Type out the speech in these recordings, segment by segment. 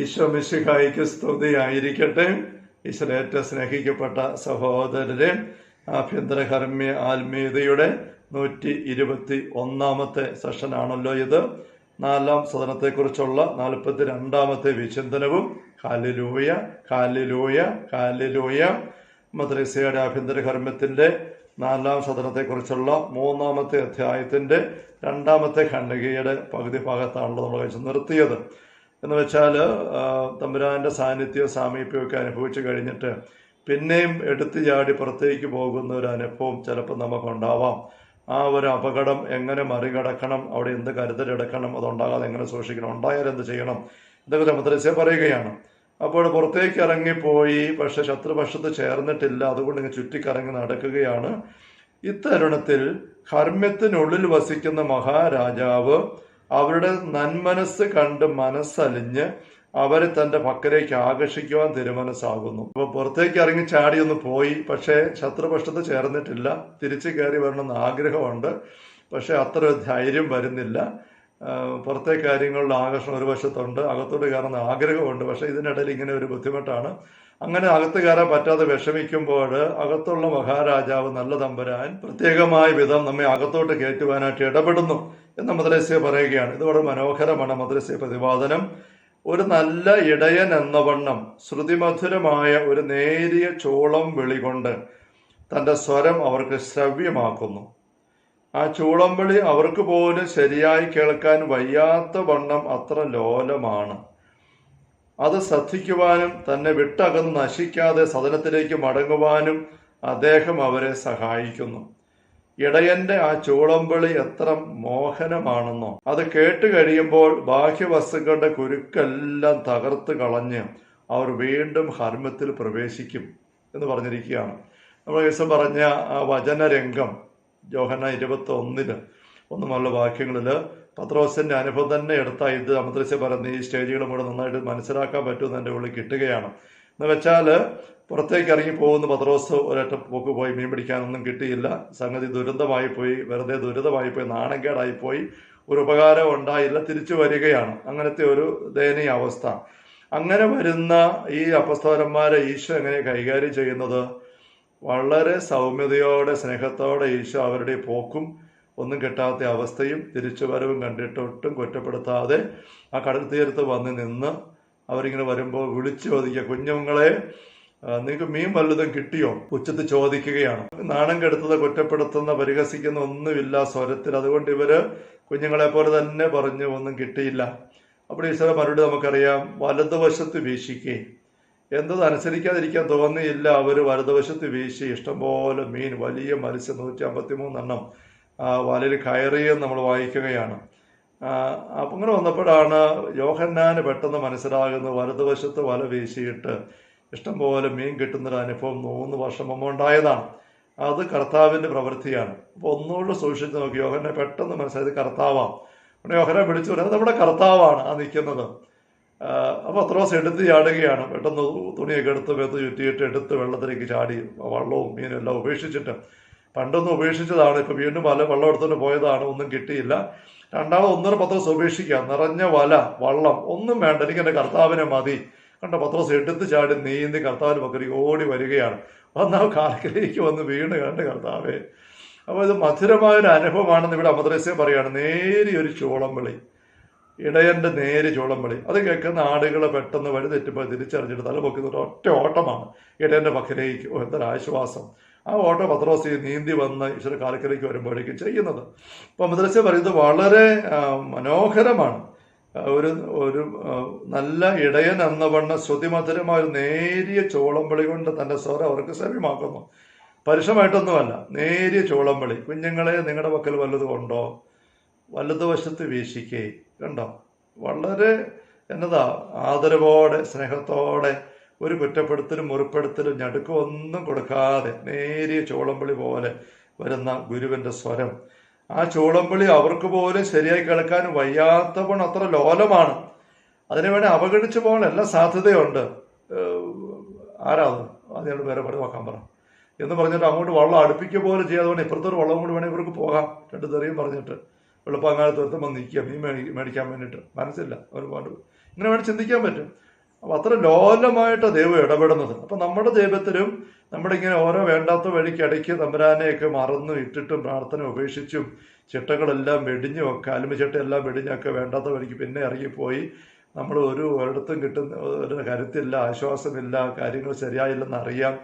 ഈശോ മിശിഹായിക്ക് സ്തുതിയായിരിക്കട്ടെ. ഈശ്വരേറ്റ സ്നേഹിക്കപ്പെട്ട സഹോദരരെ ആഭ്യന്തര ആഭ്യന്തരകർമ്മ്യ ആത്മീയതയുടെ നൂറ്റി ഇരുപത്തി ഒന്നാമത്തെ സെഷനാണല്ലോ ഇത്. നാലാം സദനത്തെക്കുറിച്ചുള്ള നാൽപ്പത്തി രണ്ടാമത്തെ വിചിന്തനവും. കാലിലൂയ കാലിലൂയ കാലിലൂയ മദ്രസയുടെ ആഭ്യന്തര കർമ്മത്തിന്റെ നാലാം സദനത്തെക്കുറിച്ചുള്ള മൂന്നാമത്തെ അധ്യായത്തിന്റെ രണ്ടാമത്തെ ഖണ്ഡികയുടെ പകുതി ഭാഗത്താണല്ലോ നമ്മൾ കഴിച്ച് നിർത്തിയത്. എന്ന് വെച്ചാൽ തമ്പുരാന്റെ സാന്നിധ്യവും സാമീപ്യവും ഒക്കെ അനുഭവിച്ചു കഴിഞ്ഞിട്ട് പിന്നെയും എടുത്തു ചാടി പുറത്തേക്ക് പോകുന്ന ഒരു അനുഭവം ചിലപ്പോൾ നമുക്ക് ഉണ്ടാവാം ആ ഒരു അപകടം എങ്ങനെ മറികടക്കണം അവിടെ എന്ത് കരുതലെടുക്കണം അതുണ്ടാകാതെ എങ്ങനെ സൂക്ഷിക്കണം ഉണ്ടായാൽ എന്ത് ചെയ്യണം? ഇതൊക്കെ മദ്രസ പറയുകയാണ്. അപ്പോൾ പുറത്തേക്ക് ഇറങ്ങിപ്പോയി പക്ഷെ ശത്രുപക്ഷത്ത് ചേർന്നിട്ടില്ല അതുകൊണ്ട് ഇങ്ങനെ ചുറ്റിക്കറങ്ങി നടക്കുകയാണ്. ഇത്തരുണത്തിൽ കർമ്മത്തിനുള്ളിൽ വസിക്കുന്ന മഹാരാജാവ് അവരുടെ നന്മനസ് കണ്ട് മനസ്സലിഞ്ഞ് അവരെ തന്റെ പക്കലേക്ക് ആകർഷിക്കുവാൻ തിരുമനസ്സാകുന്നു. അപ്പൊ പുറത്തേക്ക് ഇറങ്ങി ചാടി ഒന്ന് പോയി. പക്ഷേ ശത്രുപക്ഷത്ത് ചേർന്നിട്ടില്ല. തിരിച്ചു കയറി വരണമെന്ന് ആഗ്രഹമുണ്ട്. പക്ഷെ അത്ര ധൈര്യം വരുന്നില്ല. പുറത്തെ കാര്യങ്ങളുടെ ആകർഷണം ഒരു വശത്തുണ്ട് അകത്തോട്ട് കയറുന്ന ആഗ്രഹമുണ്ട്. പക്ഷെ ഇതിനിടയിൽ ഇങ്ങനെ ഒരു ബുദ്ധിമുട്ടാണ്. അങ്ങനെ അകത്ത് കയറാൻ പറ്റാതെ വിഷമിക്കുമ്പോൾ അകത്തുള്ള മഹാരാജാവ് നല്ല തമ്പുരാൻ പ്രത്യേകമായ വിധം നമ്മെ അകത്തോട്ട് കയറ്റുവാനായിട്ട് ഇടപെടുന്നു. എന്ന് മദ്രസയെ പറയുകയാണ്. ഇത് വളരെ മനോഹരമാണ് മദ്രസയെ പ്രതിപാദനം. ഒരു നല്ല ഇടയൻ എന്ന വണ്ണം ശ്രുതിമധുരമായ ഒരു നേരിയ ചോളം വിളികൊണ്ട് തന്റെ സ്വരം അവർക്ക് ശ്രവ്യമാക്കുന്നു. ആ ചൂളം വിളി അവർക്ക് പോലും ശരിയായി കേൾക്കാൻ വയ്യാത്ത വണ്ണം അത്ര ലോലമാണ്. അത് ശ്രദ്ധിക്കുവാനും തന്നെ വിട്ടകന്ന് നശിക്കാതെ സദനത്തിലേക്ക് മടങ്ങുവാനും അദ്ദേഹം അവരെ സഹായിക്കുന്നു. ഇടയന്റെ ആ ചൂളംവിളി എത്ര മോഹനമാണെന്നോ. അത് കേട്ട് കഴിയുമ്പോൾ ബാഹ്യവസ്തുക്കളുടെ കുരുക്കെല്ലാം തകർത്ത് കളഞ്ഞ് അവർ വീണ്ടും ഹർമ്മത്തിൽ പ്രവേശിക്കും എന്ന് പറഞ്ഞിരിക്കുകയാണ്. നമ്മൾ ദിവസം പറഞ്ഞ ആ വചനരംഗം ജോഹന ഇരുപത്തി ഒന്നിൽ ഒന്നുമുള്ള വാക്യങ്ങളിൽ പത്രോസിന്റെ അനുഭവം തന്നെ എടുത്ത ഇത് അമൃതസ്യ പറയുന്ന ഈ സ്റ്റേജുകളും കൂടെ നന്നായിട്ട് മനസ്സിലാക്കാൻ പറ്റുമെന്ന് എന്റെ ഉള്ളിൽ കിട്ടുകയാണ്. എന്ന് വെച്ചാൽ പുറത്തേക്ക് ഇറങ്ങി പോകുന്ന പത്രോസ് ഒരൊറ്റ പോക്ക് പോയി മീൻ പിടിക്കാനൊന്നും കിട്ടിയില്ല. സംഗതി ദുരന്തമായി പോയി. വെറുതെ ദുരിതമായി പോയി. നാണക്കേടായി പോയി. ഒരു ഉപകാരം ഉണ്ടായില്ല. തിരിച്ചു വരികയാണ്. അങ്ങനത്തെ ഒരു ദയനീയ അവസ്ഥ. അങ്ങനെ വരുന്ന ഈ അപസ്തോലന്മാരെ ഈശോ എങ്ങനെ കൈകാര്യം ചെയ്യുന്നത്? വളരെ സൗമ്യതയോടെ സ്നേഹത്തോടെ ഈശോ അവരുടെ പോക്കും ഒന്നും കിട്ടാത്ത അവസ്ഥയും തിരിച്ചു വരവും കണ്ടിട്ടൊട്ടും കുറ്റപ്പെടുത്താതെ ആ കടൽ തീരത്ത് വന്ന് നിന്ന് അവരിങ്ങനെ വരുമ്പോൾ വിളിച്ചു ചോദിക്കുക കുഞ്ഞുങ്ങളെ നിങ്ങൾക്ക് മീൻ വല്ലതും കിട്ടിയോ? ഉച്ചത്തിൽ ചോദിക്കുകയാണ്. നാണം കെടുത്തത് കുറ്റപ്പെടുത്തുന്ന പരിഹസിക്കുന്ന ഒന്നുമില്ല സ്വരത്തിൽ. അതുകൊണ്ട് ഇവർ കുഞ്ഞുങ്ങളെ പോലെ തന്നെ പറഞ്ഞു ഒന്നും കിട്ടിയില്ല. അപ്പോൾ ഈശ്വര മറുപടി നമുക്കറിയാം വലതുവശത്ത് വീശിക്കേ. എന്തത് അനുസരിക്കാതിരിക്കാൻ തോന്നിയില്ല അവർ വലതുവശത്ത് വീശി. ഇഷ്ടംപോലെ മീൻ വലിയ മത്സ്യം നൂറ്റി അമ്പത്തി മൂന്നെണ്ണം വലയിൽ കയറിയെന്ന് നമ്മൾ വായിക്കുകയാണ്. അപ്പം അങ്ങനെ വന്നപ്പോഴാണ് യോഹന്നാന് പെട്ടെന്ന് മനസ്സിലാകുന്നത് വലതുവശത്ത് വല വീശിയിട്ട് ഇഷ്ടംപോലെ മീൻ കിട്ടുന്നൊരു അനുഭവം മൂന്ന് വർഷം മുമ്പ് ഉണ്ടായതാണ്. അത് കർത്താവിന്റെ പ്രവൃത്തിയാണ്. അപ്പോൾ ഒന്നുകൂടെ സൂക്ഷിച്ച് നോക്കി. യോഹനെ പെട്ടെന്ന് മനസ്സിലായത് കർത്താവാണ്. പിന്നെ യോഹനെ വിളിച്ചു പറയുന്നത് നമ്മുടെ കർത്താവാണ് ആ നിൽക്കുന്നത്. അപ്പോൾ ദിവസം എടുത്ത് ചാടുകയാണ്. പെട്ടെന്ന് തുണിയൊക്കെ എടുത്ത് വെത്ത് ചുറ്റിയിട്ട് എടുത്ത് വെള്ളത്തിലേക്ക് ചാടി വള്ളവും മീനും എല്ലാം ഉപേക്ഷിച്ചിട്ട്. പണ്ടൊന്നും ഉപേക്ഷിച്ചതാണ്. ഇപ്പൊ വീണ്ടും വല വെള്ളം എടുത്തുകൊണ്ട് പോയതാണ്. ഒന്നും കിട്ടിയില്ല. രണ്ടാമത് ഒന്നര ദിവസം ഉപേക്ഷിക്കുക നിറഞ്ഞ വല വള്ളം ഒന്നും വേണ്ട. എനിക്ക് എന്റെ കർത്താവിനെ മതി. കണ്ട പത്രോസ് എടുത്ത് ചാടി നീന്തി കർത്താവിന് പക്കറി ഓടി വരികയാണ്. വന്ന കാലക്കിലേക്ക് വന്ന് വീണ് കണ്ട് കർത്താവേ. അപ്പോൾ ഇത് മധുരമായ ഒരു അനുഭവമാണെന്ന് ഇവിടെ അമദ്രസ്യം പറയാണ്. നേരിയൊരു ചോളം വിളി ഇടയന്റെ നേര് ചോളം വിളി അത് കേൾക്കുന്ന ആടുകളെ പെട്ടെന്ന് വഴി തെറ്റുമ്പോൾ തിരിച്ചറിഞ്ഞിട്ട് തല പൊക്കുന്ന ഒരു ഒറ്റ ഓട്ടമാണ് ഇടയന്റെ പക്കലേക്ക് എന്തൊരാശ്വാസം ആ ഓട്ടോ പത്രോസ് നീന്തി വന്ന് ഈശ്വര കാലക്കിലേക്ക് വരുമ്പോഴേക്കും ചെയ്യുന്നത്. അപ്പോൾ മദ്രസ പറയുന്നത് വളരെ മനോഹരമാണ്. ഒരു ഒരു നല്ല ഇടയൻ എന്ന വണ്ണ ശ്രുതിമധുരമായ ഒരു നേരിയ ചോളംവിളി കൊണ്ട് തന്റെ സ്വരം അവർക്ക് സഭ്യമാക്കുന്നു പരുഷമായിട്ടൊന്നുമല്ല നേരിയ ചോളംവിളി. കുഞ്ഞുങ്ങളെ നിങ്ങളുടെ പക്കൽ വല്ലതും ഉണ്ടോ? വലതുവശത്ത് വീശിക്കേ കണ്ടോ? വളരെ എന്നതാ ആദരവോടെ സ്നേഹത്തോടെ ഒരു കുറ്റപ്പെടുത്തലും മുറിപ്പെടുത്തലും ഞടുക്കൊന്നും കൊടുക്കാതെ നേരിയ ചോളംവിളി പോലെ വരുന്ന ഗുരുവിന്റെ സ്വരം. ആ ചോളംവിളി അവർക്ക് പോലും ശരിയായി കേൾക്കാൻ വയ്യാത്തവണ്ണം അത്ര ലോലമാണ്. അതിനുവേണ്ടി അവഗണിച്ചു പോകാൻ എല്ലാ സാധ്യതയുണ്ട്. ആരാ അത്? അതിനോട് വേറെ പറഞ്ഞു നോക്കാൻ പറ. എന്ന് പറഞ്ഞിട്ട് അങ്ങോട്ട് വള്ളം അടുപ്പിക്കുക പോലെ ചെയ്യാതെ ഇപ്പുറത്തൊരു വള്ളം കൂടി വേണേൽ ഇവർക്ക് പോകാം. രണ്ട് തെറിയും പറഞ്ഞിട്ട് വെളുപ്പാങ്ങാലത്ത് ഒരുത്തം വന്ന് നിൽക്കുക മീൻ മേടിക്കാൻ വേണ്ടിയിട്ട്. മനസ്സില്ല. ഒരുപാട്. ഇങ്ങനെ വേണം ചിന്തിക്കാൻ പറ്റും. അപ്പൊ അത്ര ലോലമായിട്ട് ദൈവം ഇടപെടുന്നത്. അപ്പൊ നമ്മുടെ ദൈവത്തിലും നമ്മുടെ ഇങ്ങനെ ഓരോ വേണ്ടാത്ത വഴിക്ക് ഇടയ്ക്ക് തമ്പുരാനെയൊക്കെ മറന്നു ഇട്ടിട്ടും പ്രാർത്ഥന ഉപേക്ഷിച്ചും ചിട്ടകളെല്ലാം വെടിഞ്ഞും ഒക്കെ അലുമ ചിട്ടയെല്ലാം വെടിഞ്ഞൊക്കെ വേണ്ടാത്ത വഴിക്ക് പിന്നെ ഇറങ്ങിപ്പോയി. നമ്മൾ ഒരു ഒരിടത്തും കിട്ടുന്ന ഒരു കരുത്തില്ല ആശ്വാസമില്ല കാര്യങ്ങൾ ശരിയായില്ലെന്ന് അറിയാം.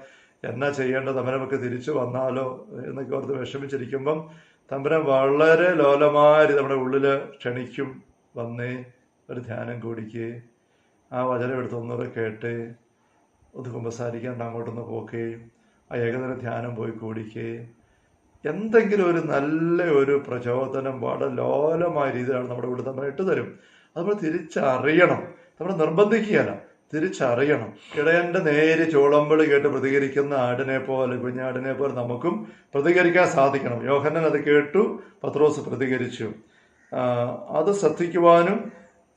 എന്നാ ചെയ്യേണ്ടത്? തമ്പുരാൻ നമുക്ക് തിരിച്ചു വന്നാലോ എന്നൊക്കെ ഓർത്ത് വിഷമിച്ചിരിക്കുമ്പം തമ്പുരാൻ വളരെ ലോലമാരി നമ്മുടെ ഉള്ളിൽ ക്ഷണിക്കും വന്നേ. ഒരു ധ്യാനം കൂടിക്കേ. ആ വചനം എടുത്ത് ഒന്നുകൂടെ കേട്ട് ഒന്ന് കുമ്പസാരിക്കാണ്ട് അങ്ങോട്ടൊന്ന് പോക്കേ ആ ഏകദിന ധ്യാനം പോയി കൂടിക്കുകയും. എന്തെങ്കിലും ഒരു നല്ല ഒരു പ്രചോദനം വളരെ ലോലമായ രീതിയിലാണ് നമ്മുടെ ഇവിടെ നമ്മൾ അത് നമ്മൾ തിരിച്ചറിയണം. നമ്മൾ നിർബന്ധിക്കുകയല്ല തിരിച്ചറിയണം. ഇടയന്റെ നേര് ചോളമ്പളി കേട്ട് പ്രതികരിക്കുന്ന ആടിനെ പോലെ കുഞ്ഞാടിനെ പോലെ നമുക്കും പ്രതികരിക്കാൻ സാധിക്കണം. യോഹന്നൻ അത് കേട്ടു പത്രോസ് പ്രതികരിച്ചു. അത് ശ്രദ്ധിക്കുവാനും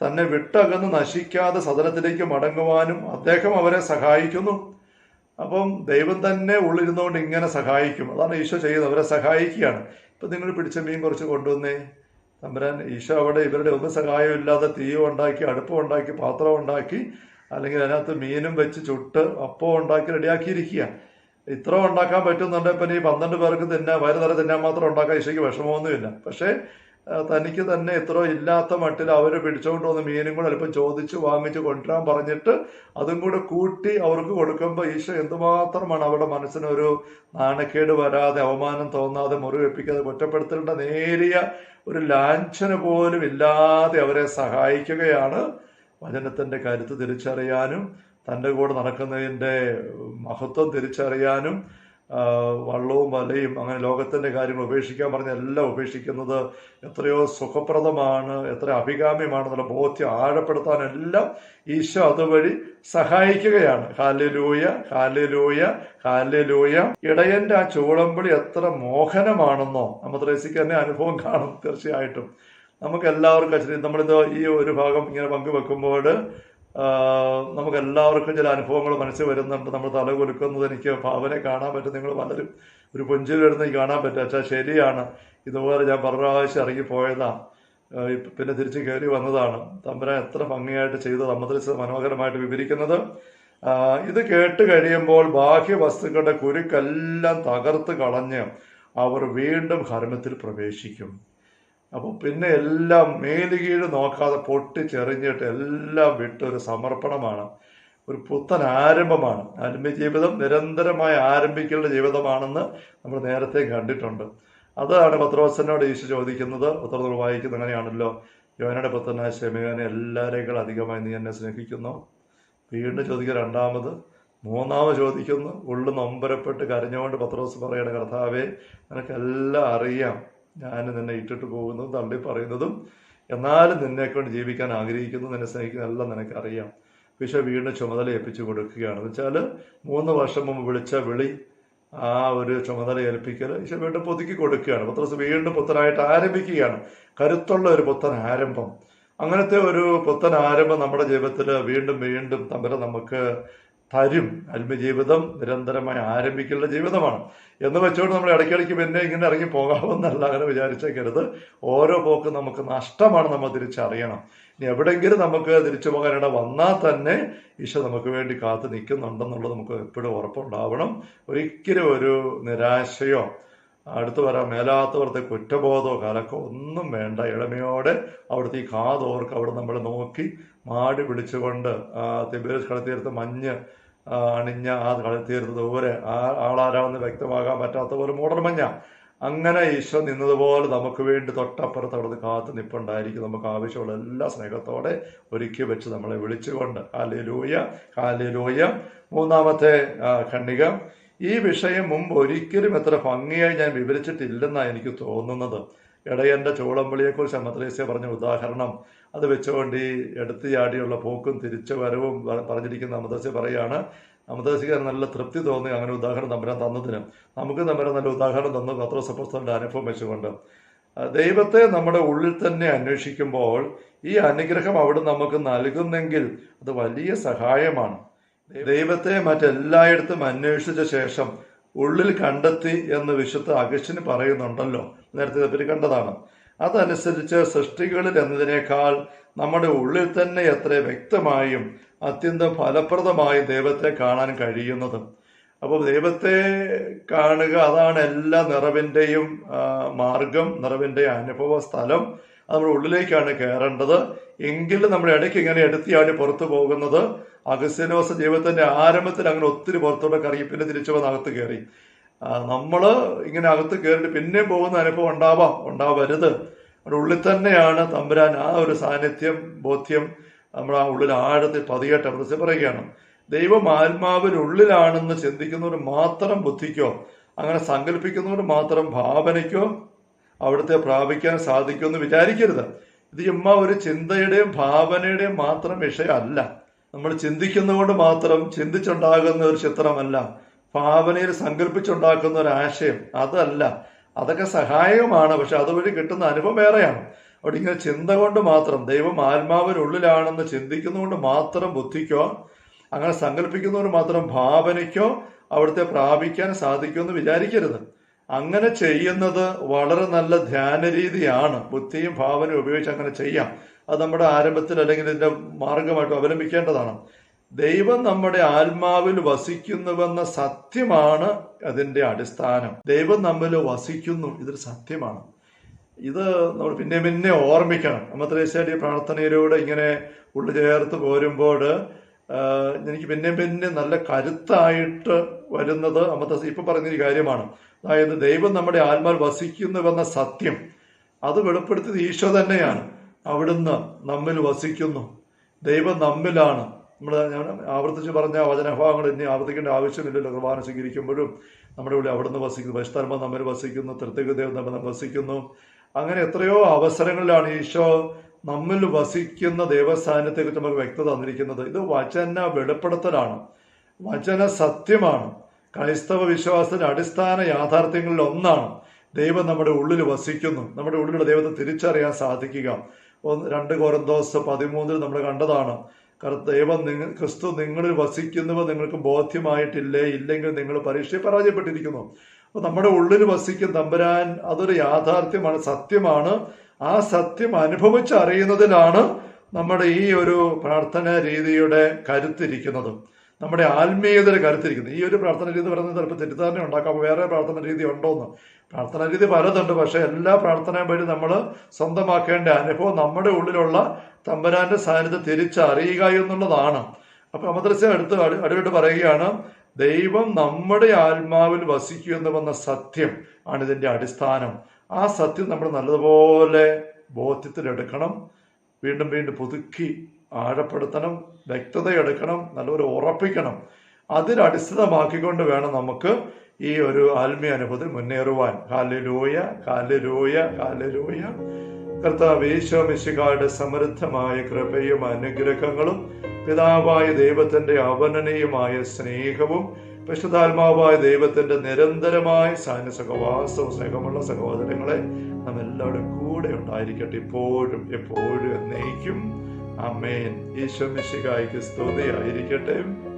തന്നെ വിട്ടകന്ന് നശിക്കാതെ സദനത്തിലേക്ക് മടങ്ങുവാനും അദ്ദേഹം അവരെ സഹായിക്കുന്നു. അപ്പം ദൈവം തന്നെ ഉള്ളിരുന്നുകൊണ്ട് ഇങ്ങനെ സഹായിക്കും. അതാണ് ഈശോ ചെയ്യുന്നത്. അവരെ സഹായിക്കുകയാണ്. ഇപ്പം നിങ്ങൾ പിടിച്ച മീൻ കുറച്ച് കൊണ്ടുവന്നേ. തമ്പുരാൻ ഈശോ അവിടെ ഇവരുടെ ഒന്നും സഹായമില്ലാതെ തീയും ഉണ്ടാക്കി അടുപ്പം ഉണ്ടാക്കി പാത്രം ഉണ്ടാക്കി അല്ലെങ്കിൽ അതിനകത്ത് മീനും വെച്ച് ചുട്ട് അപ്പം ഉണ്ടാക്കി റെഡിയാക്കിയിരിക്കുക. ഇത്ര ഉണ്ടാക്കാൻ പറ്റുന്നുണ്ടെങ്കിൽ ഇപ്പം ഈ പന്ത്രണ്ട് പേർക്ക് തിന്നാൻ വയറ് നിറ തിന്നാൻ മാത്രം ഉണ്ടാക്കാൻ ഈശോയ്ക്ക് വിഷമമൊന്നുമില്ല. പക്ഷേ തനിക്ക് തന്നെ ഇത്രയോ ഇല്ലാത്ത മട്ടിൽ അവർ പിടിച്ചുകൊണ്ട് വന്ന മീനും കൂടെ അല്പം ചോദിച്ച് വാങ്ങിച്ച് കൊണ്ടുവരാൻ പറഞ്ഞിട്ട് അതും കൂടെ കൂട്ടി അവർക്ക് കൊടുക്കുമ്പോൾ ഈശോ എന്തുമാത്രമാണ് അവരുടെ മനസ്സിനൊരു നാണക്കേട് വരാതെ അവമാനം തോന്നാതെ മുറിവെപ്പിക്കാതെ കുറ്റപ്പെടുത്തേണ്ട നേരിയ ഒരു ലാഞ്ചന പോലും ഇല്ലാതെ അവരെ സഹായിക്കുകയാണ് വചനത്തിന്റെ കരുത്ത് തിരിച്ചറിയാനും തന്റെ കൂടെ നടക്കുന്നതിന്റെ മഹത്വം തിരിച്ചറിയാനും വള്ളവും വലയും അങ്ങനെ ലോകത്തിന്റെ കാര്യങ്ങൾ ഉപേക്ഷിക്കാൻ പറഞ്ഞ എല്ലാം ഉപേക്ഷിക്കുന്നത് എത്രയോ സുഖപ്രദമാണ് എത്ര അഭികാമ്യമാണെന്നുള്ള ബോധ്യം ആഴപ്പെടുത്താനെല്ലാം ഈശോ അതുവഴി സഹായിക്കുകയാണ്. ഹാലലൂയ ഹാലലൂയ ഹാലലൂയ ഇടയന്റെ ആ ചൂളമ്പിളി എത്ര മോഹനമാണെന്നോ നമ്മത്രേസിക്ക് തന്നെ അനുഭവം കാണും തീർച്ചയായിട്ടും. നമുക്ക് എല്ലാവർക്കും ശരി നമ്മളിത് ഈ ഒരു ഭാഗം ഇങ്ങനെ പങ്കുവെക്കുമ്പോൾ നമുക്ക് എല്ലാവർക്കും ചില അനുഭവങ്ങൾ മനസ്സിൽ വരുന്നുണ്ട്. നമ്മൾ തല കൊലുക്കുന്നത് എനിക്ക് ഭാവനെ കാണാൻ പറ്റും. നിങ്ങൾ പലരും ഒരു പുഞ്ചിൽ വരുന്ന കാണാൻ പറ്റും. അച്ഛാ ശരിയാണ്. ഇതുപോലെ ഞാൻ പല പ്രാവശ്യം ഇറങ്ങി പോയതാ ആ, പിന്നെ തിരിച്ച് കയറി വന്നതാണ്. തമ്പുരാൻ എത്ര ഭംഗിയായിട്ട് ചെയ്ത് നമ്മത്തിൽ മനോഹരമായിട്ട് വിവരിക്കുന്നത്. ഇത് കേട്ട് കഴിയുമ്പോൾ ബാഹ്യ വസ്തുക്കളുടെ കുരുക്കെല്ലാം തകർത്ത് കളഞ്ഞ് അവർ വീണ്ടും ഹർമ്മത്തിൽ പ്രവേശിക്കും. അപ്പോൾ പിന്നെ എല്ലാം മേലുകീഴ് നോക്കാതെ പൊട്ടിച്ചെറിഞ്ഞിട്ട് എല്ലാം വിട്ടൊരു സമർപ്പണമാണ്. ഒരു പുത്തൻ ആരംഭമാണ്. ആരംഭ ജീവിതം നിരന്തരമായി ആരംഭിക്കേണ്ട ജീവിതമാണെന്ന് നമ്മൾ നേരത്തെ കണ്ടിട്ടുണ്ട്. അതാണ് പത്രോസനോട് ഈശോ ചോദിക്കുന്നത്. പത്രം വായിക്കുന്നത് അങ്ങനെയാണല്ലോ. യോനയുടെ പുത്രനായ ശമികാനെ എല്ലാവരേക്കാൾ അധികമായി നീ എന്നെ സ്നേഹിക്കുന്നു. വീണ്ടും ചോദിക്കുക രണ്ടാമത്. മൂന്നാമത് ചോദിക്കുന്നു. ഉള്ളു നൊമ്പരപ്പെട്ട് കരഞ്ഞുകൊണ്ട് പത്രോസ് പറയണ കർത്താവേ നിനക്കെല്ലാം അറിയാം. ഞാൻ നിന്നെ ഇട്ടിട്ട് പോകുന്നതും തള്ളി പറയുന്നതും എന്നാലും നിന്നെ കൊണ്ട് ജീവിക്കാൻ ആഗ്രഹിക്കുന്നു നിന്നെ സ്നേഹിക്കുന്ന എല്ലാം നിനക്കറിയാം. പക്ഷെ വീണ്ടും ചുമതല ഏൽപ്പിച്ചു കൊടുക്കുകയാണ്. വെച്ചാൽ മൂന്ന് വർഷം മുമ്പ് വിളിച്ച വിളി ആ ഒരു ചുമതല ഏൽപ്പിക്കൽ പക്ഷെ വീണ്ടും പുതുക്കി കൊടുക്കുകയാണ്. പത്രോസ് വീണ്ടും പുത്തനായിട്ട് ആരംഭിക്കുകയാണ്. കരുത്തുള്ള ഒരു പുത്തൻ ആരംഭം. അങ്ങനത്തെ ഒരു പുത്തൻ ആരംഭം നമ്മുടെ ജീവിതത്തിൽ വീണ്ടും വീണ്ടും തമ്മിൽ നമുക്ക് തരും. ആത്മജീവിതം നിരന്തരമായി ആരംഭിക്കേണ്ട ജീവിതമാണ്. എന്ന് വെച്ചുകൊണ്ട് നമ്മൾ ഇടയ്ക്കിടയ്ക്ക് പിന്നെ ഇങ്ങനെ ഇറങ്ങി പോകാമെന്നല്ല അങ്ങനെ വിചാരിച്ചേക്കരുത്. ഓരോ പോക്കും നമുക്ക് നഷ്ടമാണ് നമ്മൾ തിരിച്ചറിയണം. ഇനി എവിടെയെങ്കിലും നമുക്ക് തിരിച്ചു പോകാനിട വന്നാൽ തന്നെ ഈശോ നമുക്ക് വേണ്ടി കാത്തു നിൽക്കുന്നുണ്ടെന്നുള്ളത് നമുക്ക് എപ്പോഴും ഉറപ്പുണ്ടാവണം. ഒരിക്കലും ഒരു നിരാശയോ അടുത്ത് വരാൻ മേലാത്തവർത്തെ കുറ്റബോധമോ കലക്കോ ഒന്നും വേണ്ട. ഇളമയോടെ അവിടുത്തെ ഈ കാതോർക്ക് അവിടെ നമ്മൾ നോക്കി മാടി വിളിച്ചുകൊണ്ട് ആ തിബേസ് കളത്തീരത്ത് മഞ്ഞ് അണിഞ്ഞ ആ കളത്തീരത്ത് ദൂരെ. ആ ആളാരാണെന്ന് വ്യക്തമാകാൻ പറ്റാത്ത പോലെ മൂടൽ മഞ്ഞ. അങ്ങനെ ഈശോ നിന്നതുപോലെ നമുക്ക് വേണ്ടി തൊട്ടപ്പുറത്ത് അവിടുന്ന് കാത്തു നിപ്പുണ്ടായിരിക്കും. നമുക്ക് ആവശ്യമുള്ള എല്ലാ സ്നേഹത്തോടെ ഒരുക്കി വെച്ച് നമ്മളെ വിളിച്ചുകൊണ്ട്. കാലിലൂയ കാലിലൂയ മൂന്നാമത്തെ ഖണ്ണിക ഈ വിഷയം മുമ്പ് ഒരിക്കലും എത്ര ഭംഗിയായി ഞാൻ വിവരിച്ചിട്ടില്ലെന്നാണ് എനിക്ക് തോന്നുന്നത്. ഇടയന്റെ ചോളംവിളിയെക്കുറിച്ച് അമ്മത്രേസ്യ പറഞ്ഞ ഉദാഹരണം അത് വെച്ചുകൊണ്ട് ഈ എടുത്തിയാടിയുള്ള പോക്കും തിരിച്ചു വരവും പറഞ്ഞിരിക്കുന്ന അമദ്രസ്യ പറയാണ് അമദ്രസ്യക്ക് നല്ല തൃപ്തി തോന്നി അങ്ങനെ ഉദാഹരണം തമ്പുരാൻ തന്നതിന്. നമുക്ക് തമ്പുരാൻ നല്ല ഉദാഹരണം തന്നു പത്രോസപ്പസ്തന്റെ അനുഭവം വെച്ചുകൊണ്ട്. ദൈവത്തെ നമ്മുടെ ഉള്ളിൽ തന്നെ അന്വേഷിക്കുമ്പോൾ ഈ അനുഗ്രഹം അവിടെ നമുക്ക് നൽകുന്നെങ്കിൽ അത് വലിയ സഹായമാണ്. ദൈവത്തെ മറ്റെല്ലായിടത്തും അന്വേഷിച്ച ശേഷം ഉള്ളിൽ കണ്ടെത്തി എന്ന് വിശുദ്ധ അഗസ്റ്റിന് പറയുന്നുണ്ടല്ലോ. നേരത്തെ പേര് കണ്ടതാണ് അതനുസരിച്ച് സൃഷ്ടികളിൽ എന്നതിനേക്കാൾ നമ്മുടെ ഉള്ളിൽ തന്നെ എത്ര വ്യക്തമായും അത്യന്തം ഫലപ്രദമായി ദൈവത്തെ കാണാൻ കഴിയുന്നത്. അപ്പോൾ ദൈവത്തെ കാണുക അതാണ് എല്ലാ നിറവിന്റെയും മാർഗം നിറവിന്റെ അനുഭവ സ്ഥലം. നമ്മുടെ ഉള്ളിലേക്കാണ് കയറേണ്ടത്. എങ്കിലും നമ്മുടെ ഇടയ്ക്ക് ഇങ്ങനെ എടുത്തിയാണ് പുറത്തു പോകുന്നത്. അഗസ്ത്യനോസ ജീവിതത്തിന്റെ ആരംഭത്തിൽ അങ്ങനെ ഒത്തിരി പുറത്തോട്ടൊക്കെ ഇറങ്ങി പിന്നെ തിരിച്ചു വന്ന് അകത്ത് കയറി. നമ്മൾ ഇങ്ങനെ അകത്ത് കയറിയിട്ട് പിന്നെയും പോകുന്ന അനുഭവം ഉണ്ടാവാം ഉണ്ടാവരുത്. നമ്മുടെ ഉള്ളിൽ തന്നെയാണ് തമ്പുരാൻ ആ ഒരു സാന്നിധ്യം ബോധ്യം നമ്മൾ ആ ഉള്ളിൽ ആഴത്തിൽ പതിയായിട്ട് പ്രത്യേകിച്ച് പറയുകയാണ്. ദൈവം ആത്മാവിനുള്ളിലാണെന്ന് ചിന്തിക്കുന്നവർ മാത്രം ബുദ്ധിക്കോ? അങ്ങനെ സങ്കല്പിക്കുന്നവർ മാത്രം ഭാവനയ്ക്കോ അവിടുത്തെ പ്രാപിക്കാൻ സാധിക്കുമെന്ന് വിചാരിക്കരുത്. ഇത് ചുമ്മാ ഒരു ചിന്തയുടെയും ഭാവനയുടെയും മാത്രം വിഷയമല്ല. നമ്മൾ ചിന്തിക്കുന്നതുകൊണ്ട് മാത്രം ചിന്തിച്ചുണ്ടാകുന്ന ഒരു ചിത്രമല്ല. ഭാവനയിൽ സങ്കല്പിച്ചുണ്ടാക്കുന്ന ഒരു ആശയം. അതല്ല. അതൊക്കെ സഹായകമാണ്. പക്ഷെ അതുവഴി കിട്ടുന്ന അനുഭവം വേറെയാണ്. അവിടെ ഇങ്ങനെ ചിന്ത കൊണ്ട് മാത്രം ദൈവം ആത്മാവിനുള്ളിലാണെന്ന് ചിന്തിക്കുന്നതുകൊണ്ട് മാത്രം ബുദ്ധിക്കോ അങ്ങനെ സങ്കല്പിക്കുന്നതുകൊണ്ട് മാത്രം ഭാവനയ്ക്കോ അവിടുത്തെ പ്രാപിക്കാൻ സാധിക്കുമെന്ന് വിചാരിക്കരുത്. അങ്ങനെ ചെയ്യുന്നത് വളരെ നല്ല ധ്യാന രീതിയാണ് ബുദ്ധിയും ഭാവനയും ഉപയോഗിച്ച് അങ്ങനെ ചെയ്യാം. അത് നമ്മുടെ ആരംഭത്തിൽ അല്ലെങ്കിൽ ഇതിന്റെ മാർഗമായിട്ട് അവലംബിക്കേണ്ടതാണ്. ദൈവം നമ്മുടെ ആത്മാവിൽ വസിക്കുന്നുവെന്ന സത്യമാണ് അതിന്റെ അടിസ്ഥാനം. ദൈവം നമ്മിൽ വസിക്കുന്നു ഇതൊരു സത്യമാണ്. ഇത് നമ്മൾ പിന്നെ പിന്നെ ഓർമ്മിക്കണം. അമ്മത്രേശ്വരി പ്രാർത്ഥനയിലൂടെ ഇങ്ങനെ ഉള്ളു ചേർത്ത് പോരുമ്പോൾ എനിക്ക് പിന്നെ പിന്നെ നല്ല കരുത്തായിട്ട് വരുന്നത് അമ്മത്തെ ഇപ്പൊ പറഞ്ഞൊരു കാര്യമാണ്. അതായത് ദൈവം നമ്മുടെ ആത്മാൽ വസിക്കുന്നുവെന്ന സത്യം അത് വെളിപ്പെടുത്തിയത് ഈശോ തന്നെയാണ്. അവിടുന്ന് നമ്മിൽ വസിക്കുന്നു. ദൈവം നമ്മിലാണ്. നമ്മൾ ഞാൻ ആവർത്തിച്ച് പറഞ്ഞ വചനഭാഗങ്ങൾ ഇനി ആവർത്തിക്കേണ്ട ആവശ്യമില്ലല്ലോ. കുർബാന സ്വീകരിക്കുമ്പോഴും നമ്മുടെ ഉള്ളിൽ അവിടുന്ന് വസിക്കുന്നു. പരിശുദ്ധർമ്മ നമ്മിൽ വസിക്കുന്നു. തൃത്വികദേവ് നമ്മൾ വസിക്കുന്നു. അങ്ങനെ എത്രയോ അവസരങ്ങളിലാണ് ഈശോ നമ്മിൽ വസിക്കുന്ന ദേവസ്ഥാനത്തെ കുറിച്ച് നമുക്ക് വ്യക്തത തന്നിരിക്കുന്നത് ഇത് വചന വെളിപ്പെടുത്തലാണ്. വചന സത്യമാണ്. ക്രൈസ്തവ വിശ്വാസത്തിന്റെ അടിസ്ഥാന യാഥാർത്ഥ്യങ്ങളിൽ ഒന്നാണ്. ദൈവം നമ്മുടെ ഉള്ളിൽ വസിക്കുന്നു. നമ്മുടെ ഉള്ളിലുള്ള ദൈവത്തെ തിരിച്ചറിയാൻ സാധിക്കുക. ഒന്ന് രണ്ട് കോരന്തോസ് പതിമൂന്നിൽ നമ്മൾ കണ്ടതാണ്. ദൈവം നിങ്ങൾ ക്രിസ്തു നിങ്ങളിൽ വസിക്കുന്നവ നിങ്ങൾക്ക് ബോധ്യമായിട്ടില്ലേ? ഇല്ലെങ്കിൽ നിങ്ങൾ പരീക്ഷയെ പരാജയപ്പെട്ടിരിക്കുന്നു. അപ്പൊ നമ്മുടെ ഉള്ളിൽ വസിക്കും തമ്പുരാൻ അതൊരു യാഥാർത്ഥ്യമാണ് സത്യമാണ്. ആ സത്യം അനുഭവിച്ചറിയുന്നതിലാണ് നമ്മുടെ ഈ ഒരു പ്രാർത്ഥന രീതിയുടെ കരുത്തിരിക്കുന്നത്. നമ്മുടെ ആത്മീയതയുടെ കരുത്തിരിക്കുന്നത്. ഈ ഒരു പ്രാർത്ഥന രീതി പറയുന്നത് ചിലപ്പോൾ തെറ്റിദ്ധാരണ ഉണ്ടാക്കാം. വേറെ പ്രാർത്ഥന രീതി ഉണ്ടോന്ന്. പ്രാർത്ഥന രീതി പലതുണ്ട്. പക്ഷേ എല്ലാ പ്രാർത്ഥനയും വഴി നമ്മൾ സ്വന്തമാക്കേണ്ട അനുഭവം നമ്മുടെ ഉള്ളിലുള്ള തമ്പരാന്റെ സാന്നിധ്യം തിരിച്ചറിയുക എന്നുള്ളതാണ്. അപ്പൊ അമദ്രസ അടുത്ത് അടി- അടിവിട്ട് പറയുകയാണ് ദൈവം നമ്മുടെ ആത്മാവിൽ വസിക്കൂ എന്ന് വന്ന സത്യം ആണ് ഇതിന്റെ അടിസ്ഥാനം. ആ സത്യം നമ്മൾ നല്ലതുപോലെ ബോധ്യത്തിലെടുക്കണം വീണ്ടും വീണ്ടും പുതുക്കി ആഴപ്പെടുത്തണം വ്യക്തതയെടുക്കണം നല്ലൊരു ഉറപ്പിക്കണം. അതിലടിസ്ഥിതമാക്കിക്കൊണ്ട് വേണം നമുക്ക് ഈ ഒരു ആത്മീയ അനുഭവത്തിൽ മുന്നേറുവാൻ. കാലിലൂയ കാലിലൂയ കാലിലൂയ കർത്താവ് ഈശോ മിശികായുടെ സമൃദ്ധമായ കൃപയും അനുഗ്രഹങ്ങളും പിതാവായ ദൈവത്തിന്റെ അവനനീയമായ സ്നേഹവും പരിശുദ്ധാത്മാവായ ദൈവത്തിന്റെ നിരന്തരമായ സാന്യ സഹവാസവും സ്നേഹമുള്ള സഹോദരങ്ങളെ നാം എല്ലാവരും കൂടെ ഉണ്ടായിരിക്കട്ടെ. ഇപ്പോഴും എപ്പോഴും എന്നേക്കും. അമേൻ ഈശോ മിശികായ്ക്ക് സ്തുതിയായിരിക്കട്ടെ.